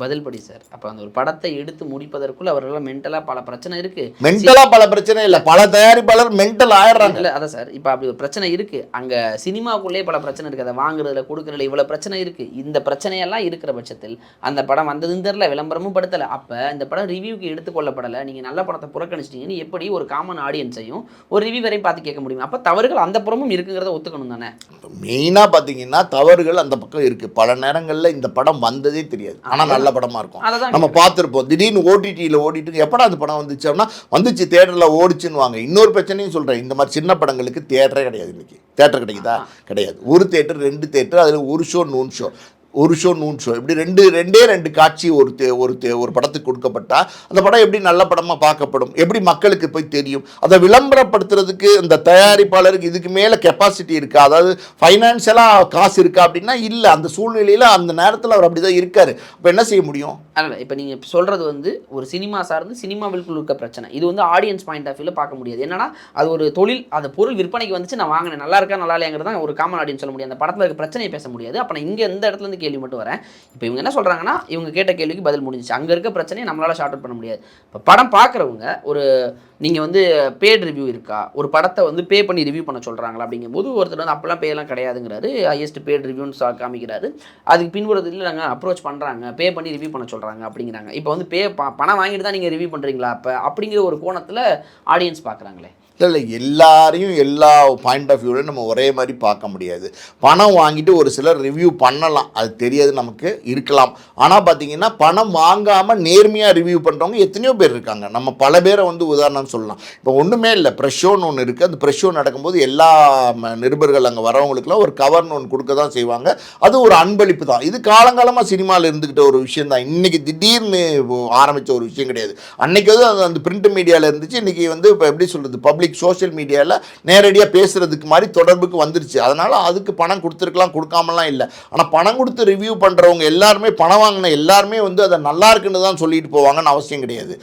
பதில் படி சார் அப்போ அந்த ஒரு படத்தை எடுத்து முடிப்பதற்குள்ள அவர்களால் மென்டலாக பல பிரச்சனை இருக்குது மென்டலா பல பிரச்சனை இல்லை. பல தயாரிப்பாளர் மென்டல் ஆயிடுறாங்க. இல்லை அதான் சார் இப்போ அப்படி ஒரு பிரச்சனை இருக்குது அங்கே சினிமாவுக்குள்ளே பல பிரச்சனை இருக்குது அதை வாங்குறதுல கொடுக்குறதுல இவ்வளோ பிரச்சனை இருக்குது இந்த பிரச்சனையெல்லாம் இருக்கிற பட்சத்தில் அந்த படம் வந்ததுன்னு தெரில விளம்பரமும் படுத்தலை. அப்போ இந்த படம் ரிவ்யூக்கு எடுத்துக்கொள்ளப்படலை நீங்கள் நல்ல படத்தை புறக்கணிச்சிட்டீங்கன்னு எப்படி ஒரு காமன் ஆடியன்ஸையும் ஒரு ரிவ்யூ வரையும் பார்த்து கேட்க முடியும்? அப்போ தவறுகள் அந்த புறமும் இருக்குங்கிறத ஒத்துக்கணும் தானே மெயினாக பார்த்தீங்கன்னா தவறுகள் அந்த பக்கம் இருக்குது பல நேரங்களில் இந்த படம் வந்ததே தெரியாது. ஆனால் நல்ல படமாக இருக்கும். அதை நம்ம பார்த்துருப்போம். திடீர்னு ஓடிடியில் ஓடிட்டு எப்படா அந்த படம் வந்துச்சு அப்படின்னா வந்துச்சு தேட்டரில் ஓடிச்சுன்னு வாங்க இன்னொரு பிரச்சனையும் சொல்கிறேன் இந்த மாதிரி சின்ன படங்களுக்கு தேட்டரே கிடையாது இன்னைக்கு. தேட்டர் கிடைக்குதா? கிடையாது. ஒரு தேட்டர் ரெண்டு தேட்டர் அதில் ஒரு ஷோ நூன் ஷோ ஒரு ஷோ நூன் ஷோ இப்படி ரெண்டு ரெண்டே ரெண்டு காட்சி ஒரு தே ஒரு தே ஒரு படத்துக்கு கொடுக்கப்பட்டா அந்த படம் எப்படி நல்ல படமாக பார்க்கப்படும்? எப்படி மக்களுக்கு போய் தெரியும்? அதை விளம்பரப்படுத்துறதுக்கு இந்த தயாரிப்பாளருக்கு இதுக்கு மேலே கெப்பாசிட்டி இருக்கா? அதாவது ஃபைனான்ஷியலாக காசு இருக்கா அப்படின்னா இல்லை. அந்த சூழ்நிலையில் அந்த நேரத்தில் அவர் அப்படி தான் இருக்கார். அப்போ என்ன செய்ய முடியும்? அதனால் இப்போ நீங்கள் சொல்கிறது வந்து ஒரு சினிமா சார்ந்து சினிமாவிற்குள் இருக்க பிரச்சனை. இது வந்து ஆடியன்ஸ் பாயிண்ட் ஆஃப் வியூவில் பார்க்க முடியாது. என்னன்னா அது ஒரு தொழில் அந்த பொருள் விற்பனைக்கு வந்துச்சு நான் வாங்கினேன். நல்லா இருக்கா நல்லா இல்லையாங்கிறது தான் ஒரு காமன் ஆடியன்ஸ் சொல்ல முடியாது அந்த படத்தில் இருக்க பிரச்சனையை பேச முடியாது. அப்போ நான் இங்கே எந்த இடத்துலேருந்து கேள்வி மட்டும் வரேன். இப்போ இவங்க என்ன சொல்கிறாங்கன்னா இவங்க கேட்ட கேள்விக்கு பதில் முடிஞ்சிச்சு. அங்கே இருக்க பிரச்சனையை நம்மளால் ஷார்ட் அவுட் பண்ண முடியாது. இப்போ படம் பார்க்குறவங்க ஒரு நீங்கள் வந்து பேட் ரிவ்யூ இருக்கா? ஒரு படத்தை வந்து பே பண்ணி ரிவ்யூ பண்ண சொல்கிறாங்களா அப்படிங்கும்போது ஒருத்தர் வந்து அப்போல்லாம் பேலாம் கிடையாதுங்கிறாரு. ஹையஸ்ட் பேட் ரிவ்யூன்னு சா காமிக்கிறாரு. அதுக்கு பின்புறத்தில் நாங்கள் அப்ரோச் பண்ணுறாங்க பே பண்ணி ரிவ்யூ பண்ண சொல்கிறாங்க அப்படிங்கிறாங்க. இப்போ வந்து பே பணம் வாங்கிட்டு தான் நீங்கள் ரிவ்யூ பண்ணுறீங்களா அப்போ அப்படிங்கிற ஒரு கோணத்தில் ஆடியன்ஸ் பார்க்குறாங்களே இல்லை எல்லாரையும் எல்லா பாயிண்ட் ஆஃப் வியூலையும் நம்ம ஒரே மாதிரி பார்க்க முடியாது. பணம் வாங்கிட்டு ஒரு சிலர் ரிவ்யூ பண்ணலாம். அது தெரியாது நமக்கு இருக்கலாம். ஆனால் பார்த்தீங்கன்னா பணம் வாங்காமல் நேர்மையாக ரிவ்யூ பண்ணுறவங்க எத்தனையோ பேர் இருக்காங்க. நம்ம பல பேரை வந்து உதாரணம் சொல்லலாம். இப்போ ஒன்றுமே இல்லை. ப்ரெஷ்ஷோன்னு ஒன்று இருக்குது அந்த ப்ரெஷ்ஷோ நடக்கும்போது எல்லா ம- நிருபர்கள் அங்கே வரவங்களுக்குலாம் ஒரு கவர்னு ஒன்று கொடுக்க தான் செய்வாங்க. அது ஒரு அன்பளிப்பு தான். இது காலங்காலமாக சினிமாவில் இருந்துக்கிட்ட ஒரு விஷயம் தான். இன்றைக்கி திடீர்னு ஆரம்பித்த ஒரு விஷயம் கிடையாது. அன்றைக்கி வந்து அது அந்த பிரிண்ட் மீடியாவில் இருந்துச்சு. இன்றைக்கி வந்து இப்போ எப்படி சொல்கிறது பப்ளிக் சோஷியல் மீடியாவில் நேரடியாக பேசுகிறதுக்கு மாதிரி தொடர்புக்கு வந்துருச்சு. அதனால் அதுக்கு பணம் கொடுத்துருக்கலாம் கொடுக்காமலாம் இல்லை. ஆனால் பணம் கொடுத்து ரிவ்யூ பண்ணுறவங்க எல்லாருமே பணம் வாங்கின எல்லாருமே வந்து அதை நல்லா இருக்குன்னு தான் சொல்லிட்டு போவாங்கன்னு அவசியம் கிடையாது.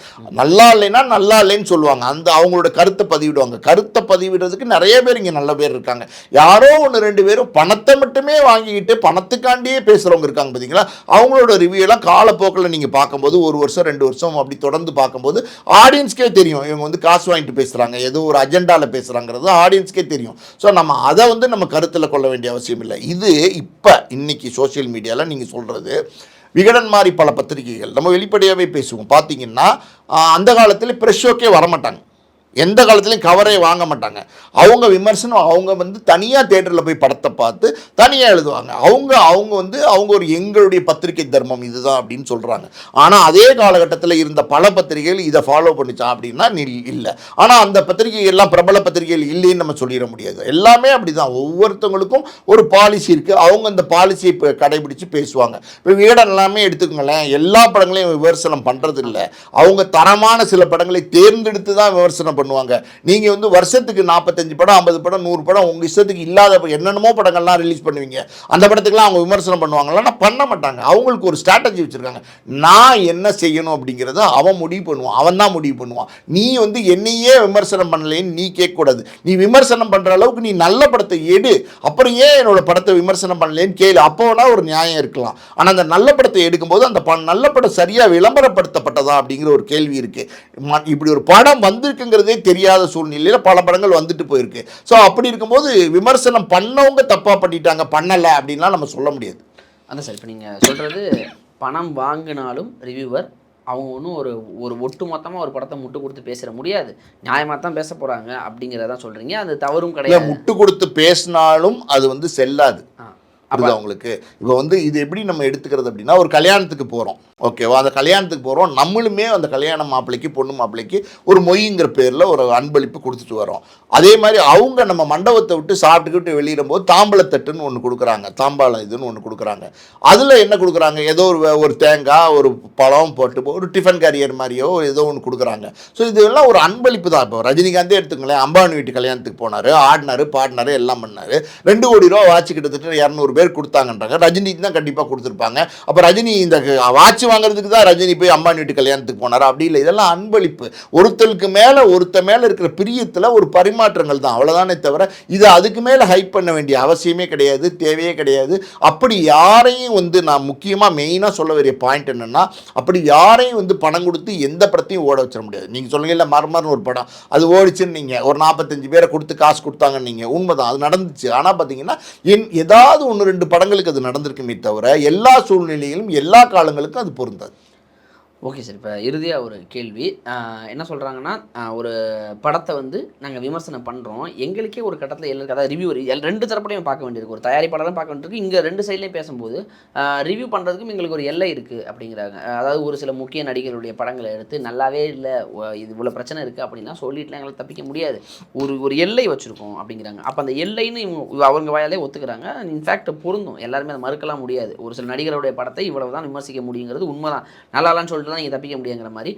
நல்லா இல்லைன்னா நல்லா இல்லைன்னு சொல்லுவாங்க. அந்த அவங்களோட கருத்தை பதிவிடுவாங்க. கருத்தை பதிவிடுறதுக்கு நிறைய பேர் இங்கே நல்ல பேர் இருக்காங்க. யாரோ ஒன்று ரெண்டு பேரும் பணத்தை மட்டுமே வாங்கிக்கிட்டு பணத்துக்காண்டியே பேசுகிறவங்க இருக்காங்க பார்த்தீங்களா அவங்களோட ரிவ்யூலாம் காலப்போக்கில் நீங்கள் பார்க்கும்போது ஒரு வருஷம் ரெண்டு வருஷம் அப்படி தொடர்ந்து பார்க்கும்போது ஆடியன்ஸ்க்கே தெரியும். இவங்க வந்து காசு வாங்கிட்டு பேசுகிறாங்க ஏதோ ஒரு அஜெண்டாவில் பேசுகிறாங்கிறது ஆடியன்ஸ்க்கே தெரியும். ஸோ நம்ம அதை வந்து நம்ம கருத்தில் கொள்ள வேண்டிய அவசியம் இல்லை. இது இப்போ இன்னைக்கு சோஷியல் மீடியாவில் நீங்கள் சொல்கிறது விகடன் மாதிரி பல பத்திரிகைகள். நம்ம வெளிப்படையாகவே பேசுவோம். பார்த்தீங்கன்னா அந்த காலத்தில் ப்ரெஷ் ஷோக்கே வரமாட்டாங்க. எந்த காலத்துலையும் கவரே வாங்க மாட்டாங்க. அவங்க விமர்சனம் அவங்க வந்து தனியாக தேட்டரில் போய் படத்தை பார்த்து தனியாக எழுதுவாங்க. அவங்க அவங்க வந்து அவங்க ஒரு எங்களுடைய பத்திரிகை தர்மம் இதுதான் அப்படின்னு சொல்கிறாங்க ஆனால் அதே காலகட்டத்தில் இருந்த பல பத்திரிகைகள் இதை ஃபாலோ பண்ணிச்சா அப்படின்னா இல்லை. ஆனால் அந்த பத்திரிகை எல்லாம் பிரபல பத்திரிகைகள் இல்லைன்னு நம்ம சொல்லிட முடியாது. எல்லாமே அப்படி தான் ஒவ்வொருத்தவங்களுக்கும் ஒரு பாலிசி இருக்குது அவங்க அந்த பாலிசியை இப்போ கடைபிடிச்சு பேசுவாங்க. இப்போ வீடன் எல்லாமே எடுத்துக்கோங்களேன். எல்லா படங்களையும் விமர்சனம் பண்ணுறது இல்லை அவங்க தரமான சில படங்களை தேர்ந்தெடுத்து தான் விமர்சனம் பண்ணுவாங்க. பண்ணுவாங்க. நீங்கள் வந்து வருஷத்துக்கு நாற்பத்தஞ்சு படம் ஐம்பது படம் நூறு படம் உங்கள் இஷ்டத்துக்கு இல்லாத என்னென்னமோ படங்கள்லாம் ரிலீஸ் பண்ணுவீங்க. அந்த படத்துக்குலாம் அவங்க விமர்சனம் பண்ணுவாங்களா பண்ண மாட்டாங்க. அவங்களுக்கு ஒரு ஸ்ட்ராட்டஜி வச்சுருக்காங்க. நான் என்ன செய்யணும் அப்படிங்கிறத அவன் முடிவு பண்ணுவான். அவன் தான் முடிவு பண்ணுவான். நீ வந்து என்னையே விமர்சனம் பண்ணலேன்னு நீ கேட்கக்கூடாது. நீ விமர்சனம் பண்ணுற அளவுக்கு நீ நல்ல படத்தை எடு. அப்புறம் ஏன் என்னோட படத்தை விமர்சனம் பண்ணலேன்னு கேளு. அப்போனா ஒரு நியாயம் இருக்கலாம். ஆனால் அந்த நல்ல படத்தை எடுக்கும்போது அந்த ப நல்ல படம் சரியாக விளம்பரப்படுத்தப்பட்டதா அப்படிங்கிற ஒரு கேள்வி இருக்குது இப்படி ஒரு படம் வந்திருக்குங்கிறதே தெரியாத சூழ்நிலையில் பல படங்கள் வந்துட்டு போயிருக்கு. ஸோ அப்படி இருக்கும்போது விமர்சனம் பண்ணவங்க தப்பாக பண்ணிட்டாங்க பண்ணலை அப்படின்லாம் நம்ம சொல்ல முடியாது. அதான் சார் இப்போ நீங்கள் சொல்கிறது பணம் வாங்கினாலும் ரிவ்யூவர் அவங்க ஒன்றும் ஒரு ஒரு ஒட்டு மொத்தமாக ஒரு படத்தை முட்டு கொடுத்து பேசிட முடியாது. நியாயமாக தான் பேச போகிறாங்க அப்படிங்கிறதான் சொல்கிறீங்க அது தவறும் கிடையாது. முட்டு கொடுத்து பேசினாலும் அது வந்து செல்லாது. புரியுது உங்களுக்கு? இப்போ வந்து இது எப்படி நம்ம எடுத்துக்கிறது அப்படின்னா ஒரு கல்யாணத்துக்கு போகிறோம் ஓகேவா அந்த கல்யாணத்துக்கு போகிறோம் நம்மளுமே அந்த கல்யாண மாப்பிள்ளைக்கு பொண்ணு மாப்பிள்ளைக்கு ஒரு மொய்ங்கிற பேரில் ஒரு அன்பளிப்பு கொடுத்துட்டு வரோம் அதே மாதிரி அவங்க நம்ம மண்டபத்தை விட்டு சாப்பிட்டுக்கிட்டு வெளியிடும்போது தாம்பளத்தட்டுன்னு ஒன்று கொடுக்குறாங்க. தாம்பாளம் இதுன்னு ஒன்று கொடுக்குறாங்க. அதில் என்ன கொடுக்குறாங்க? ஏதோ ஒரு ஒரு தேங்காய் ஒரு பழம் போட்டு ஒரு டிஃபன் கேரியர் மாதிரியோ ஏதோ ஒன்று கொடுக்குறாங்க. ஸோ இதெல்லாம் ஒரு அன்பளிப்பு தான். இப்போ ரஜினிகாந்தே எடுத்துங்களேன் அம்பானி வீட்டு கல்யாணத்துக்கு போனார் ஆடினார் பாடினார் எல்லாம் பண்ணார். ரெண்டு கோடி ரூபா வாட்சி கிட்டத்தட்ட இரநூறு பேர் கொடுத்தாங்கன்றாங்க. ரஜினிக்கு தான் கண்டிப்பாக கொடுத்துருப்பாங்க. அப்போ ரஜினி இந்த வாட்ச் வாங்குறதுக்கு தான் ரஜினி போய் அம்பானி வீட்டு கல்யாணத்துக்கு போனார்? அப்படி இல்லை. இதெல்லாம் அன்பளிப்பு. ஒருத்தருக்கு மேலே ஒருத்த மேலே இருக்கிற பிரியத்தில் ஒரு பரிமாற்றங்கள் தான். அவ்வளோதானே தவிர இது அதுக்கு மேலே ஹைப் பண்ண வேண்டிய அவசியமே கிடையாது தேவையே கிடையாது. அப்படி யாரையும் வந்து நான் முக்கியமாக மெயினாக சொல்ல வேண்டிய பாயிண்ட் என்னென்னா அப்படி யாரையும் வந்து பணம் கொடுத்து எந்த படத்தையும் ஓட வச்சிட முடியாது. நீங்கள் சொல்லுங்கள் இல்லை மர்மர்னு ஒரு படம். அது ஓடிச்சுன்னு நீங்கள் ஒரு நாற்பத்தஞ்சு பேரை கொடுத்து காசு கொடுத்தாங்கன்னு நீங்கள் உண்மைதான். அது நடந்துச்சு. ஆனால் பார்த்தீங்கன்னா என் ஏதாவது ஒன்று ரெண்டு படங்களுக்கு அது நடந்திருக்குமே தவிர எல்லா சூழ்நிலையிலும் எல்லா காலங்களுக்கும் அது பொருந்தாது. ஓகே சார் இப்போ இறுதியாக ஒரு கேள்வி. என்ன சொல்கிறாங்கன்னா ஒரு படத்தை வந்து நாங்கள் விமர்சனம் பண்ணுறோம் எங்களுக்கே ஒரு கட்டத்தில் எல்லாருக்கு அதாவது ரிவ்யூ ரெண்டு தரப்புலையும் பார்க்க வேண்டியிருக்கு. ஒரு தயாரிப்பாளரும் பார்க்க வேண்டியிருக்கு. இங்கே ரெண்டு சைட்லேயும் பேசும்போது ரிவ்யூ பண்ணுறதுக்கும் எங்களுக்கு ஒரு எல்லை இருக்குது அப்படிங்கிறாங்க. அதாவது ஒரு சில முக்கிய நடிகர்களுடைய படங்களை எடுத்து நல்லாவே இல்லை இது இவ்வளோ பிரச்சனை இருக்குது அப்படின்லாம் சொல்லிட்டுலாம் எங்களால் தப்பிக்க முடியாது. ஒரு ஒரு எல்லை வச்சுருக்கோம் அப்படிங்கிறாங்க. அப்போ அந்த எல்லைன்னு இவங்க அவங்க வாயாலே ஒத்துக்கிறாங்க. இன்ஃபேக்ட் பொருந்தும். எல்லாருமே அதை மறுக்கலாம் முடியாது. ஒரு சில நடிகருடைய படத்தை இவ்வளவு தான் விமர்சிக்க முடியுங்கிறது உண்மைதான். நல்லாலான்னு சொல்லிட்டு நீங்கள் தப்பிக்க முடியுங்கிற மாதிரி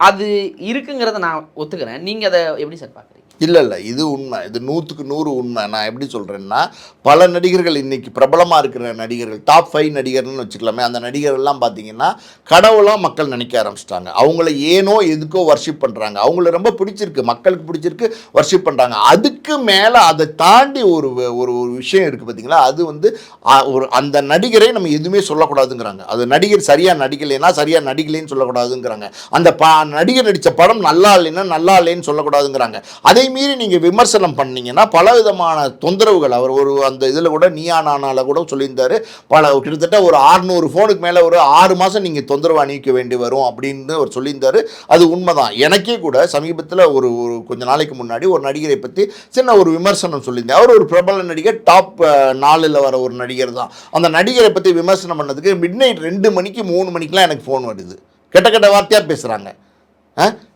அது இருக்குங்கிறத நான் ஒத்துக்கிறேன். நீங்கள் அதை எப்படி சார் பார்க்குறீங்க? இல்லை இல்லை. இது உண்மை. இது நூற்றுக்கு நூறு உண்மை. நான் எப்படி சொல்கிறேன்னா பல நடிகர்கள் இன்னைக்கு பிரபலமாக இருக்கிற நடிகர்கள் டாப் ஃபைவ் நடிகர்னு வச்சுக்கலாமே அந்த நடிகர்கள்லாம் பார்த்தீங்கன்னா கடவுளாக மக்கள் நினைக்க ஆரம்பிச்சிட்டாங்க. அவங்கள ஏனோ எதுக்கோ வர்ஷிப் பண்ணுறாங்க அவங்கள ரொம்ப பிடிச்சிருக்கு. மக்களுக்கு பிடிச்சிருக்கு வர்ஷிப் பண்ணுறாங்க அதுக்கு மேலே அதை தாண்டி ஒரு வ- ஒரு ஒரு விஷயம் இருக்குது பார்த்தீங்களா அது வந்து ஒரு அந்த நடிகரை நம்ம எதுவுமே சொல்லக்கூடாதுங்கிறாங்க. அது நடிகர் சரியாக நடிக்கலைன்னா சரியாக நடிக்கலைன்னு சொல்லக்கூடாதுங்கிறாங்க. அந்த பா நடிகர் நடித்த படம் நல்லா இல்லைன்னா நல்லா இல்லைன்னு சொல்லக்கூடாதுங்கிறாங்க. அதை மீறி நீங்கள் விமர்சனம் பண்ணீங்கன்னா பல விதமான தொந்தரவுகள். அவர் ஒரு அந்த இதில் கூட நீயா நானால கூட சொல்லியிருந்தாரு. பல கிட்டத்தட்ட ஒரு 600 ஃபோனுக்கு மேலே ஒரு ஆறு மாதம் நீங்கள் தொந்தரவு அணிவிக்க வேண்டி வரும் அப்படின்னு அவர் சொல்லியிருந்தார். அது உண்மைதான். எனக்கே கூட சமீபத்தில் ஒரு ஒரு கொஞ்ச நாளைக்கு முன்னாடி ஒரு நடிகரை பற்றி சின்ன ஒரு விமர்சனம் சொல்லியிருந்தேன். அவர் ஒரு பிரபல நடிகர் டாப் நாலில் வர ஒரு நடிகர் தான். அந்த நடிகரை பற்றி விமர்சனம் பண்ணதுக்கு மிட் நைட் ரெண்டு மணிக்கு மூணு மணிக்கெலாம் எனக்கு ஃபோன் வருது. கெட்ட கெட்ட வார்த்தையாக பேசுகிறாங்க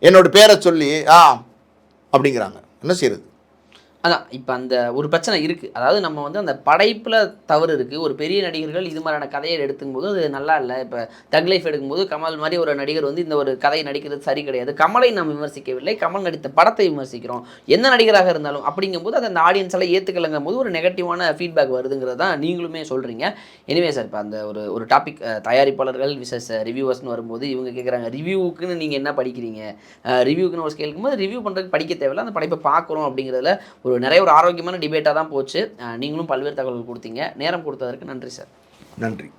என்னோட பேரை சொல்லி ஆ அப்படிங்கிறாங்க. என்ன செய்யறது அதான் இப்போ அந்த ஒரு பிரச்சனை இருக்குது அதாவது நம்ம வந்து அந்த படைப்பில் தவறு இருக்குது ஒரு பெரிய நடிகர்கள் இது மாதிரியான கதையை எடுக்கும்போது அது நல்லா இல்லை. இப்போ தக் லைஃப் எடுக்கும்போது கமல் மாதிரி ஒரு நடிகர் வந்து இந்த ஒரு கதையை நடிக்கிறது சரி கிடையாது. கமலை நாம் விமர்சிக்கவில்லை. கமல் நடித்த படத்தை விமர்சிக்கிறோம். எந்த நடிகராக இருந்தாலும் அப்படிங்கும்போது அதை அந்த ஆடியன்ஸ் எல்லாம் ஏற்றுக்கலங்கும் போது ஒரு நெகட்டிவான ஃபீட்பேக் வருதுங்கிறது தான் நீங்களுமே சொல்கிறீங்க எனிவே சார் இப்போ அந்த ஒரு ஒரு டாபிக் தயாரிப்பாளர்கள் விசஸ் ரிவ்யூவர்ஸ்னு வரும்போது இவங்க கேட்குறாங்க ரிவ்யூவுக்குன்னு நீங்கள் என்ன படிக்கிறீங்க? ரிவ்யூக்குன்னு ஒரு ஸ்கேலுக்கும் போது ரிவ்யூ பண்ணுறதுக்கு படிக்க தேவையில்லை. அந்த படைப்பை பார்க்குறோம் அப்படிங்கிறதுல ஒரு நிறைய ஒரு ஆரோக்கியமான டிபேட்டாக தான் போச்சு. நீங்களும் பல்வேறு தகவல்கள் கொடுத்தீங்க. நேரம் கொடுத்ததற்கு நன்றி சார். நன்றி.